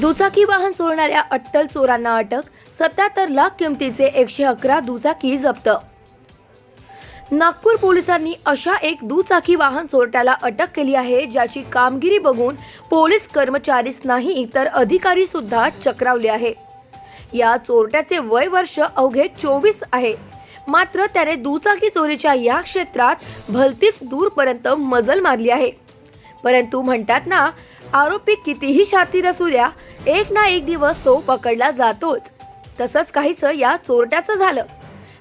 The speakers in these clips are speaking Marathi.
दुचाकी वाहन चोरणाऱ्या अट्टल चोरांना अटक सत्याहत्तर लाख किमतीचे एकशे अकरा दुचाकी जप्त. नागपूर पोलिसांनी अशा एक दुचाकी वाहन चोरट्याला अटक केली आहे ज्याची कामगिरी बघून पोलीस कर्मचारीच नाही तर अधिकारी सुद्धा चक्रावले आहे. या चोरट्याचे वय वर्ष अवघे चोवीस आहे. मात्र त्याने दुचाकी चोरीच्या या क्षेत्रात भलतीच दूरपर्यंत मजल मारली आहे. परंतु म्हणतात ना आरोपी कितीही शातीर असू द्या एक ना एक दिवस तो पकडला जातोच. तसंच काहीच या चोरट्याचं झालं.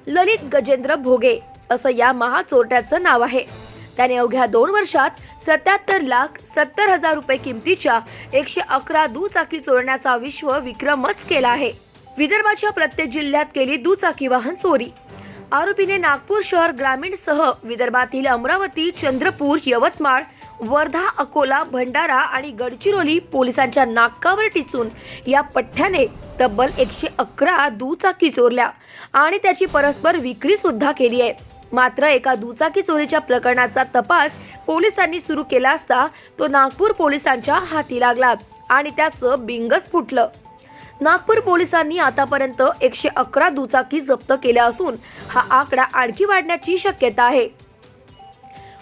ललित गजेंद्र भोगे असं या महाचोरट्याचं नाव आहे. त्याने अवघ्या दोन वर्षात सत्याहत्तर लाख सत्तर हजार रुपये किमतीच्या एकशे अकरा दुचाकी चोरण्याचा विश्व विक्रमच केला आहे. विदर्भाच्या प्रत्येक जिल्ह्यात केली दुचाकी वाहन चोरी. आरोपीने नागपूर शहर ग्रामीणसह विदर्भातील अमरावती चंद्रपूर यवतमाळ वर्धा अकोला भंडारा आणि गडचिरोली पोलिसांच्या नाकावर टिचून या पठ्ठ्याने तब्बल एकशे अकरा दुचाकी चोरल्या आणि त्याची परस्पर विक्री सुद्धा केली आहे. मात्र एका दुचाकी चोरीच्या प्रकरणाचा तपास पोलिसांनी सुरू केला असता तो नागपूर पोलिसांच्या हाती लागला आणि त्याचं बिंगच फुटलं. नागपूर पोलिसांनी आतापर्यंत एकशे अकरा दुचाकी जप्त केल्या असून हा आकडा आणखी वाढण्याची शक्यता आहे.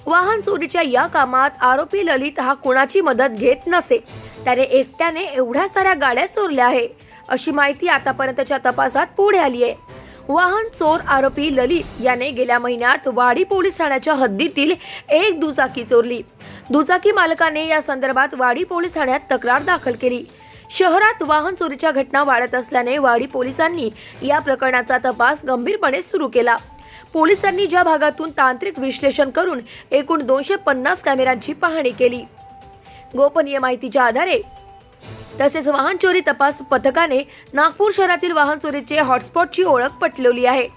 वाहन चोरीच्या या कामात आरोपी ललित हा कुणाची मदत घेत नसे? त्याने एकट्याने एवढ्या साऱ्या गाड्या चोरल्या आहे. अशी माहिती आतापर्यंतच्या तपासात पुढे आली आहे. वाहन चोर आरोपी ललित याने गेल्या महिन्यात वाडी पोलीस ठाण्याच्या हद्दीतील एक दुचाकी चोरली. दुचाकी मालकाने या संदर्भात वाडी पोलीस ठाण्यात तक्रार दाखल केली. शहरात वाहन चोरीच्या घटना वाढत असल्याने वाडी पोलिसांनी या प्रकरणाचा तपास गंभीरपणे सुरू केला. पोलिसांनी ज्या भागातून तांत्रिक विश्लेषण करून एकूण दोनशे पन्नास कॅमेऱ्यांची पाहणी केली. गोपनीय माहितीच्या आधारे. तसेच वाहन चोरी तपास पथकाने नागपूर शहरातील वाहन चोरीचे हॉटस्पॉटची ओळख पटवली आहे.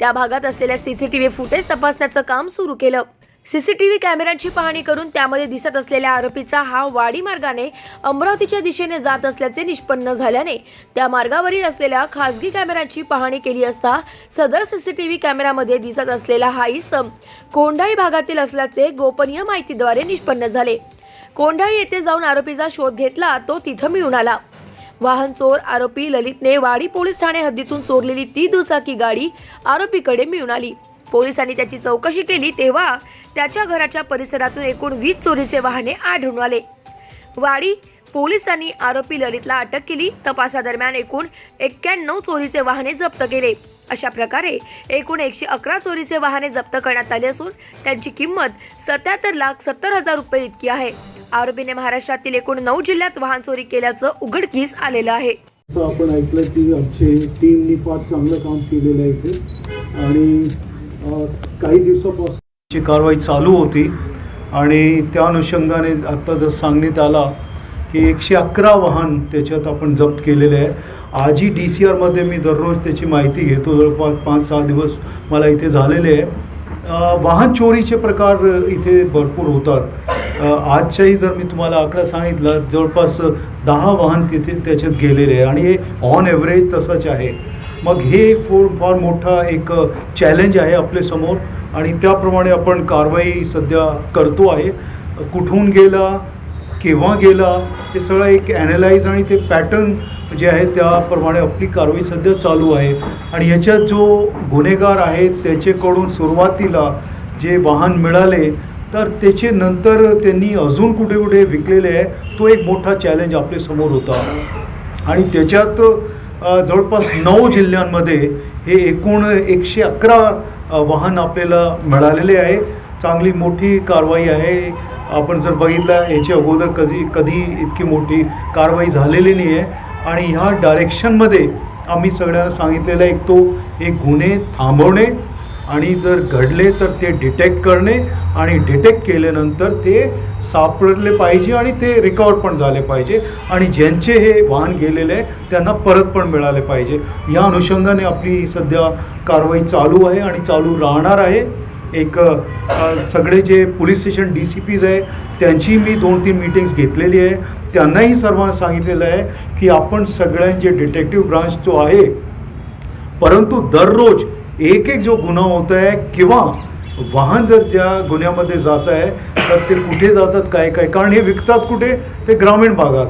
त्या भागात असलेल्या सीसीटीव्ही फुटेज तपासण्याचं काम सुरू केलं. सीसीटीव्ही कॅमेऱ्यांची पाहणी करून त्यामध्ये दिसत असलेल्या आरोपीचा हा वाडी मार्गाने अमरावतीच्या दिशेने जात असल्याचे निष्पन्न झाल्याने त्या मार्गावरील असलेल्या खासगी कॅमेऱ्यांची पाहणी केली असता सदर सीसीटीव्ही कॅमेऱ्यामध्ये दिसत असलेला हा इसम कोंढाळी भागातील असल्याचे गोपनीय माहितीद्वारे निष्पन्न झाले. कोंढाळी येथे जाऊन आरोपीचा शोध घेतला तो तिथं मिळून आला. वाहन चोर आरोपी ललितने वाडी पोलीस ठाणे हद्दीतून चोरलेली ती दुचाकी गाडी आरोपीकडे मिळून आली. पोलिसांनी त्याची चौकशी केली तेव्हा त्याच्या घराच्या परिसरातून एकूण वीस चोरीचे वाहने आढळून आले. वाडी पोलिसांनी आरोपी ललितला अटक केली. तपासादरम्यान एकूण एक्क्याण्णव चोरीचे वाहने जप्त केले. अशा प्रकारे एकूण एकशे अकरा चोरीचे वाहने जप्त करण्यात आले असून त्यांची किंमत सत्याहत्तर लाख सत्तर हजार रुपये इतकी आहे. आरोपीने महाराष्ट्रातील एकूण नऊ जिल्ह्यात वाहन चोरी केल्याचं उघडकीस आलेलं आहे. आपण ऐकलं की आमचे टीमनी फार चांगलं काम केलेलं आहे इथे. आणि काही दिवसापासून ची कारवाई चालू होती आणि त्या अनुषंगाने आत्ता जर सांगण्यात आला की एकशे अकरा वाहन त्याच्यात आपण जप्त केलेले आहे. आजही डी सी आरमध्ये मी दररोज त्याची माहिती घेतो. जवळपास पाच सहा दिवस मला इथे झालेले आहे. वाहन चोरीचे प्रकार इथे भरपूर होतात. आजच्याही जर मी तुम्हाला आकडा सांगितला जवळपास दहा वाहन तिथे त्याच्यात गेलेले आहे. आणि हे ऑन ॲव्हरेज तसंच आहे. मग हे एक फोर फार मोठा एक चॅलेंज आहे आपल्यासमोर आणि त्याप्रमाणे आपण कारवाई सध्या करतो आहे. कुठून गेला केव्हा गेला ते सगळं एक ॲनालाइज आणि ते पॅटर्न जे आहे त्याप्रमाणे आपली कारवाई सध्या चालू आहे. आणि ह्याच्यात जो गुन्हेगार आहे त्याच्याकडून सुरुवातीला जे वाहन मिळाले तर त्याचे नंतर त्यांनी अजून कुठे कुठे विकलेले आहे तो एक मोठा चॅलेंज आपल्यासमोर होता. आणि त्याच्यात जवळपास नऊ जिल्ह्यांमध्ये हे एकूण एकशे अकरा वाहन आपल्याला मिळालेले आहे. चांगली मोठी कारवाई आहे. आपण जर बघितलं याच्या अगोदर कधी कधी इतकी मोठी कारवाई झालेली नाही आहे आणि ह्या डायरेक्शनमध्ये आम्ही सगळ्यांना सांगितलेलं एक तो एक गुन्हे थांबवणे आणि जर घडले तर ते डिटेक्ट करणे आणि डिटेक्ट केल्यानंतर ते सापडले पाहिजे आणि ते रिकवर पण झाले पाहिजे. आणि ज्यांचे हे वाहन गेलेले आहे त्यांना परत पण मिळाले पाहिजे. या अनुषंगाने आपली सध्या कारवाई चालू आहे आणि चालू राहणार आहे. एक सगळे जे police station D C Ps आहे त्यांची मी दोन तीन मीटिंग्स घेतलेली आहे. त्यांनाही सर्वांना सांगितलेलं आहे की आपण सगळ्यांचे डिटेक्टिव्ह ब्रांच जो आहे परंतु दररोज एक एक जो गुन्हा होत आहे किंवा वाहन जर ज्या गुन्ह्यामध्ये जात आहे तर ते कुठे जातात काय काय कारण हे विकतात कुठे? ते ग्रामीण भागात.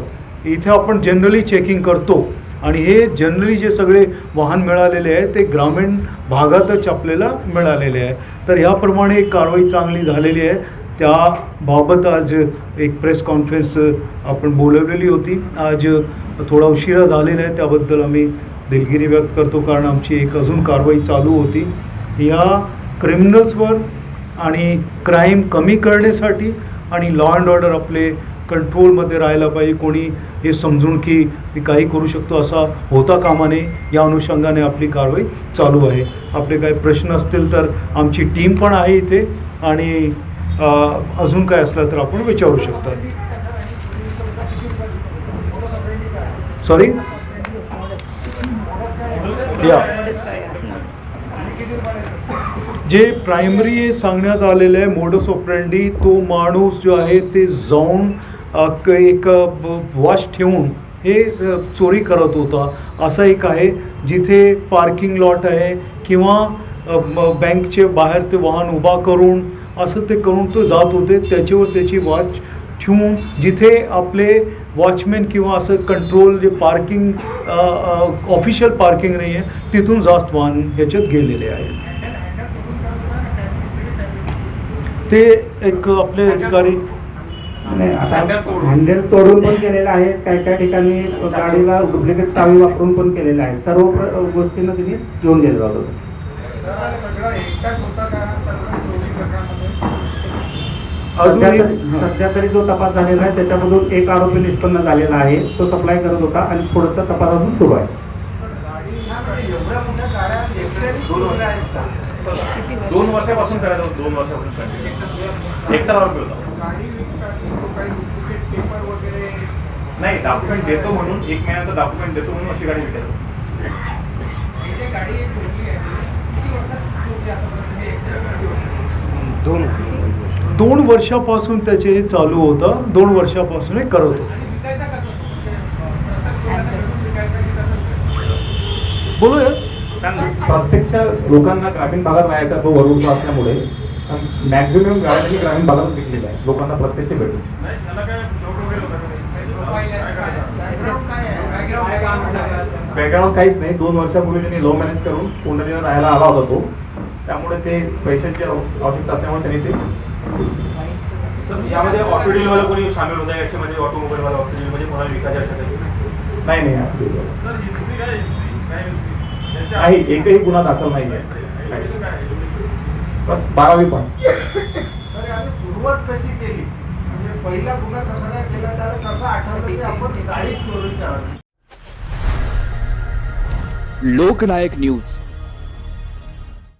इथे आपण जनरली चेकिंग करतो. आणि हे जनरली जे सगळे वाहन मिळालेले आहे ते ग्रामीण भागातच आपल्याला मिळालेले आहे तर ह्याप्रमाणे एक कारवाई चांगली झालेली आहे. त्याबाबत आज एक प्रेस कॉन्फरन्स आपण बोलवलेली होती. आज थोडा उशिरा झालेला आहे त्याबद्दल आम्ही दिलगिरी व्यक्त करतो कारण आमची एक अजून कारवाई चालू होती. या क्रिमिनल्सवर आणि क्राईम कमी करण्यासाठी आणि लॉ अँड ऑर्डर आपले कंट्रोलमध्ये राहायला पाहिजे. कोणी हे समजून की मी काही करू शकतो असा होता कामा नये या अनुषंगाने आपली कारवाई चालू आहे. आपले काही प्रश्न असतील तर आमची टीम पण आहे इथे आणि अजून काय असलं तर आपण विचारू शकता. सॉरी जे प्रायमरी सांगण्यात आलेलं आहे मोडस ऑपरेंडी तो माणूस जो आहे ते जाऊन एक वॉच ठेवून हे चोरी करत होता. असं एक आहे जिथे पार्किंग लॉट आहे किंवा बँकचे बाहेर ते वाहन उभा करून असं ते करून तो जात होते. त्याच्यावर त्याची वॉच ठेवून जिथे आपले वॉचमॅन किंवा असं कंट्रोल जे पार्किंग ऑफिशियल पार्किंग नाही आहे तिथून जास्त वाहन ह्याच्यात गेलेले आहे ते एक आपले अधिकारी हँडल तोडून. पण केलेलं आहे. काही काही ठिकाणी गाडीला डुप्लिकेट चावी वापरून पण केलेलं आहे. सर्व गोष्टींना तिने घेऊन गेलेलं होतं अजून सध्या तरी- जो तपास झालेला आहे त्याच्यामधून एक आरोपी निष्पन्न झालेला आहे. तो सप्लाय करत होता आणि थोडासा तपास अजून सुरू आहे. दोन वर्षापासून करायचं होतं दोन वर्षापासून कंटिन्यू एकटा आरोपी होता. नाही डॉक्युमेंट देतो म्हणून एक महिन्याचा डॉक्युमेंट देतो म्हणून अशी गाडी विकायची दोन. वर्षापासून त्याचे हे चालू होतं दोन वर्षापासून हे करत होते. बोलूया. प्रत्येकच्या लोकांना ग्रामीण भागात राहायचा तो वरून असल्यामुळे मॅक्झिमम गाड्या त्यांनी ग्रामीण भागात विकलेल्या आहे. लोकांना प्रत्यक्ष भेटून? बॅकग्राऊंड काहीच नाही. दोन वर्षापूर्वी त्यांनी लो मॅनेज करून कोंढरीला राहायला आला होता तो. त्यामुळे ते पैशांची आव- आवश्यकता असल्यामुळे त्यांनी ते यामध्ये ऑटो डीलवाला कोणी सामील होता याच्यामध्ये ऑटोमोबाईलवाला ऑटो डील म्हणजे कोणाला विकायच्या अशा नाही नाही सर हिस्ट्री काय हिस्ट्री काय हिस्ट्री नाही एकही गुन्हा दाखल नाही आहे. बस बारावी पास. तर याने सुरुवात कशी केली? म्हणजे पहिला गुन्हा कसा काय केला? त्याला कसं आठवलं की आपण गाडी चोरी करावी लोकनायक न्यूज.